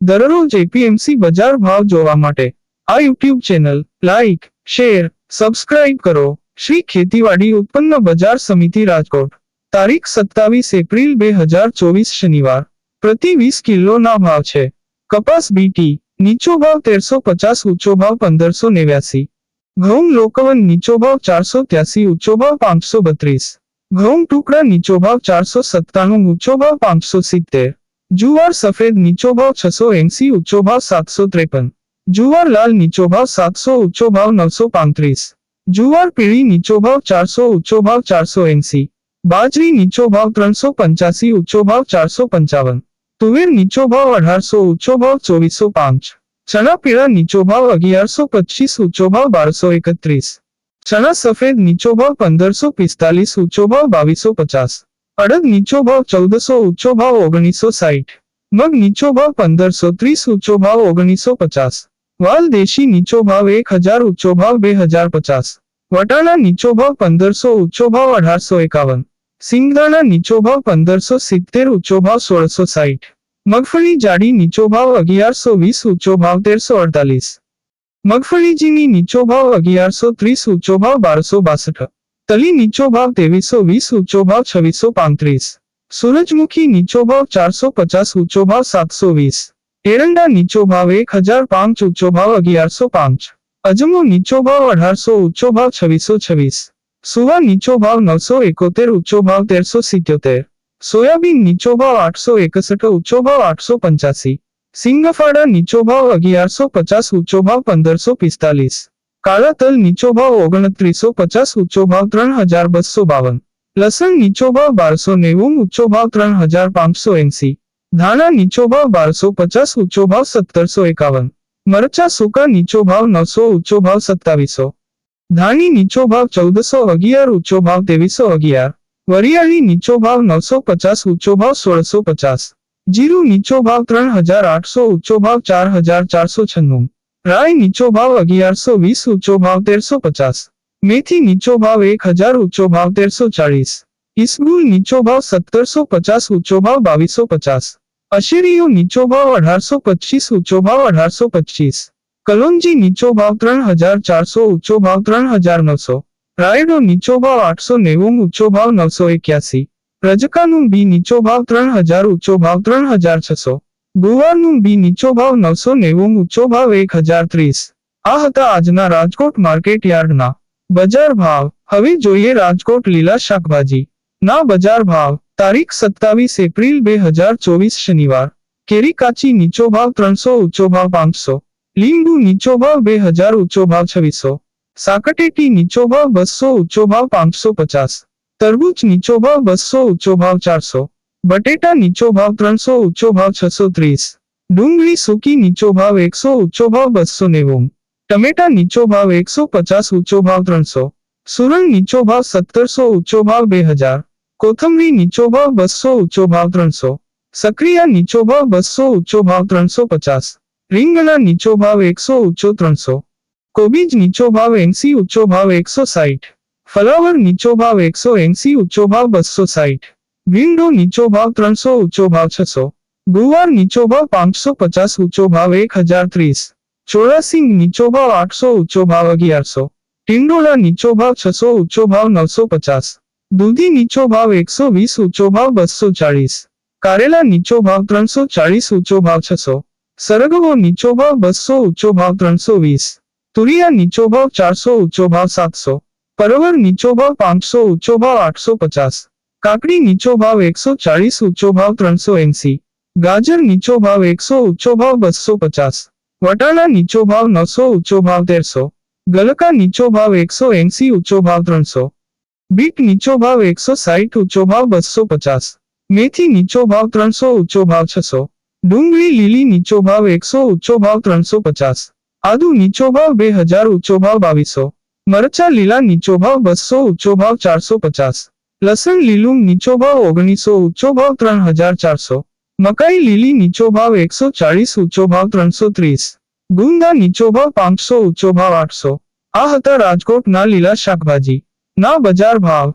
દરરોજ એપીએમસી બજાર ભાવ જોવા માટે આ YouTube channel like share subscribe કરો શ્રી ખેતીવાડી ઉત્પન્ન બજાર સમિતિ રાજકોટ તારીખ સત્તાવીસ એપ્રિલ બે હજાર ચોવીસ શનિવાર પ્રતિ વીસ કિલોના ભાવ છે કપાસ બીટી નીચો ભાવ તેરસો પચાસ ઊંચો ભાવ પંદરસો નેવ્યાસી ઘઉં લોકવન નીચો ભાવ ચારસો ત્યાસી ઊંચો ભાવ પાંચસો બત્રીસ ઘઉં ટુકડા નીચો ભાવ ચારસો સત્તાણું ઊંચો ભાવ પાંચસો સિત્તેર જુવાર સફેદ નીચો ભાવ છસો એંસી ઊંચો ભાવ સાતસો ત્રેપન. જુવાર લાલ નીચો ભાવ સાતસો ઊંચો ભાવ નવસો પાંત્રીસ. જુવાર પીળી નીચો ભાવ ચારસો ઊંચો ભાવ ચારસો એંસી. બાજરી નીચો ભાવ ત્રણસો પંચ્યાસી ઊંચો ભાવ ચારસો પંચાવન. તુવેર નીચો ભાવ અઢારસો ઊંચો ભાવ ચોવીસો પાંચ. ચણા પીળા નીચો ભાવ અગિયારસો પચીસ ઊંચો ભાવ બારસો એકત્રીસ. ચણા સફેદ નીચો ભાવ પંદરસો પિસ્તાલીસ ઊંચો ભાવ બાવીસો પચાસ. અડદ નીચો ભાવ ચૌદસો ઊંચો ભાવ ઓગણીસો સાહીઠ. મગ નીચો ભાવ પંદરસો ત્રીસ ઊંચો ભાવ ઓગણીસો પચાસ. વાલ દેશી નીચો ભાવ એક હજાર ઊંચો ભાવ બે હજાર પચાસ. વટાણા નીચો ભાવ પંદરસો ઊંચો ભાવ અઢારસો એકાવન. સિંગદાણા નીચો ભાવ પંદરસો સિત્તેર ઊંચો ભાવ સોળસો સાઠ મગફળી જાડી નીચો ભાવ અગિયારસો વીસ ઊંચો ભાવ તેરસો અડતાલીસ. મગફળીજીની નીચો ભાવ અગિયારસો ત્રીસ ઊંચો ભાવ બારસો બાસઠ. તલી નીચો ભાવ ત્રેવીસો વીસ ઊંચો ભાવ છવ્વીસો પાંત્રીસ સૂરજમુખી નીચો ભાવ ચારસો પચાસ ઊંચો ભાવ સાતસો વીસ એરંડા નીચો ભાવ એક હજાર પાંચ ઊંચો ભાવ અગિયારસો પાંચ અજમો નીચો ભાવ અઢારસો ઊંચો ભાવ છવ્વીસો છવ્વીસ સુવા નીચો ભાવ નવસો એકોતેર ઊંચો ભાવ તેરસો સિત્યોતેર સોયાબીન નીચો ભાવ આઠસો એકસઠ ઊંચો ભાવ આઠસો પંચ્યાસી સિંગફાડા નીચો ભાવ અગિયારસો પચાસ ઊંચો ભાવ પંદરસો પિસ્તાલીસ કાળા તલ નીચો ભાવ ઓગણત્રીસો પચાસ ઊંચો ભાવ ત્રણ હજાર બસો બાવન લસણ નીચો ભાવ બારસો નેવું ઊંચો ભાવ ત્રણ હજાર પાંચસો એંસી ધાણા નીચો ભાવ બારસો પચાસ ઊંચો ભાવ સત્તરસો એકાવન મરચા સૂકા નીચો ભાવ નવસો ઊંચો ભાવ સત્તાવીસો ધાણી નીચો ભાવ ચૌદસો અગિયાર ઊંચો ભાવ ત્રેવીસો અગિયાર વરિયાળી નીચો ભાવ નવસો પચાસ ઊંચો ભાવ સોળસો પચાસ જીરું નીચો ભાવ ત્રણ હજાર આઠસો ઊંચો ભાવ ચાર હજાર ચારસો છન્નું રાય નીચો ભાવ અગિયારસો વીસ ઊંચો ભાવ તેરસો પચાસ મેથી નીચો ભાવ એક હજાર ઊંચો ભાવ તેરસો ચાળીસ ઇસબુલ નીચો ભાવ સત્તરસો પચાસ ઊંચો ભાવ બાવીસો પચાસ અશેરીઓ નીચો ભાવ અઢારસો પચીસ ઊંચો ભાવ અઢારસો પચીસ કલોંજી નીચો ભાવ ત્રણ હજાર ચારસો ઊંચો ભાવ ત્રણ હજાર નવસો રાયડો નીચો ભાવ આઠસો નેવું ઊંચો ભાવ નવસો એક્યાસી રજકાનું બી નીચો ભાવ ત્રણ હજાર ઊંચો ભાવ ત્રણ હજાર છસો ગુવારનું બી નીચો ભાવ નવસો નેવું, ઊંચો ભાવ એક હજાર ત્રીસ. આ હતા આજના રાજકોટ માર્કેટ યાર્ડના. બજાર ભાવ. હવે જોઈએ રાજકોટ લીલા શાકભાજી. ના બજાર ભાવ. તારીખ સત્તાવીસ એપ્રિલ બે હજાર ચોવીસ શનિવાર. કેરી કાચી નીચો ભાવ ત્રણસો, ઊંચો ભાવ પાંચસો. લીંબુ નીચો ભાવ બે હજાર, ઊંચો ભાવ છવ્વીસો. સાકટેટી નીચો ભાવ બસો, ઊંચો ભાવ પાંચસો પચાસ. તરબૂચ નીચો ભાવ બસો, ઊંચો ભાવ ચારસો. બટેટા નીચો ભાવ ત્રણસો ઊંચો ભાવ છસો ત્રીસ ડુંગળી સૂકી નીચો ભાવ એકસો ઊંચો ભાવ બસો નેવું ટમેટા નીચો ભાવ એકસો પચાસ ઊંચો ભાવ ત્રણસો સુરણ નીચો ભાવ સત્તરસો ઊંચો ભાવ બે હજાર કોથમરી નીચો ભાવ બસો ઊંચો ભાવ ત્રણસો સક્રિયા નીચો ભાવ બસો ઊંચો ભાવ ત્રણસો પચાસ રીંગણા નીચો ભાવ એકસો ઊંચો ત્રણસો કોબીજ નીચો ભાવ એંસી ઊંચો ભાવ એકસો સાઠ ફલાવર નીચો ભાવ એકસો એંસી ઊંચો ભાવ બસો સાઠ ભીંડો નીચો ભાવ ત્રણસો ઊંચો ભાવ છસો ગુવાર નીચો ભાવ પાંચસો પચાસ ઊંચો ભાવ એક હજાર ત્રીસ ચોરાસિંગ નીચો ભાવ આઠસો ઊંચો ભાવ અગિયારસો ટિંડોળા નીચો ભાવ છસો ઊંચો ભાવ નવસો પચાસ દૂધી નીચો ભાવ એકસો વીસ ઊંચો ભાવ બસો ચાળીસ કારેલા નીચો ભાવ ત્રણસો ચાળીસ ઊંચો ભાવ છસો સરગવો નીચો ભાવ બસો ઊંચો ભાવ ત્રણસો વીસ તુરિયા નીચો ભાવ ચારસો ઊંચો ભાવ સાતસો પરવર નીચો ભાવ પાંચસો ઊંચો ભાવ આઠસો પચાસ કાકડી નીચો ભાવ એકસો ચાળીસ ઊંચો ભાવ ત્રણસો એંસી ગાજર નીચો ભાવ એકસો ઊંચો ભાવ બસો પચાસ વટાણા નીચો ભાવ નવસો ઊંચો ભાવ તેરસો ગલકા નીચો ભાવ એકસો એંસી ઊંચો ભાવ ત્રણસો બીટ નીચો ભાવ એકસો સાહીઠ ઊંચો ભાવ બસો પચાસ મેથી નીચો ભાવ ત્રણસો ઊંચો ભાવ છસો ડુંગળી લીલી નીચો ભાવ એકસો ઊંચો ભાવ ત્રણસો પચાસ આદુ નીચો ભાવ બે હજાર ઊંચો ભાવ બાવીસો મરચા લીલા નીચો ભાવ બસો ઊંચો ભાવ ચારસો પચાસ લસણ લીલું નીચો ભાવ ઓગણીસો ઊંચો ભાવ ત્રણ હજાર ચારસો. મકાઈ લીલી નીચો ભાવ એકસો ચાળીસ, ઊંચો ભાવ ત્રણસો ત્રીસ. ગુંદા નીચો ભાવ પાંચસો, ઊંચો ભાવ આઠસો. આ હતા રાજકોટના લીલા શાકભાજી. ના બજાર ભાવ.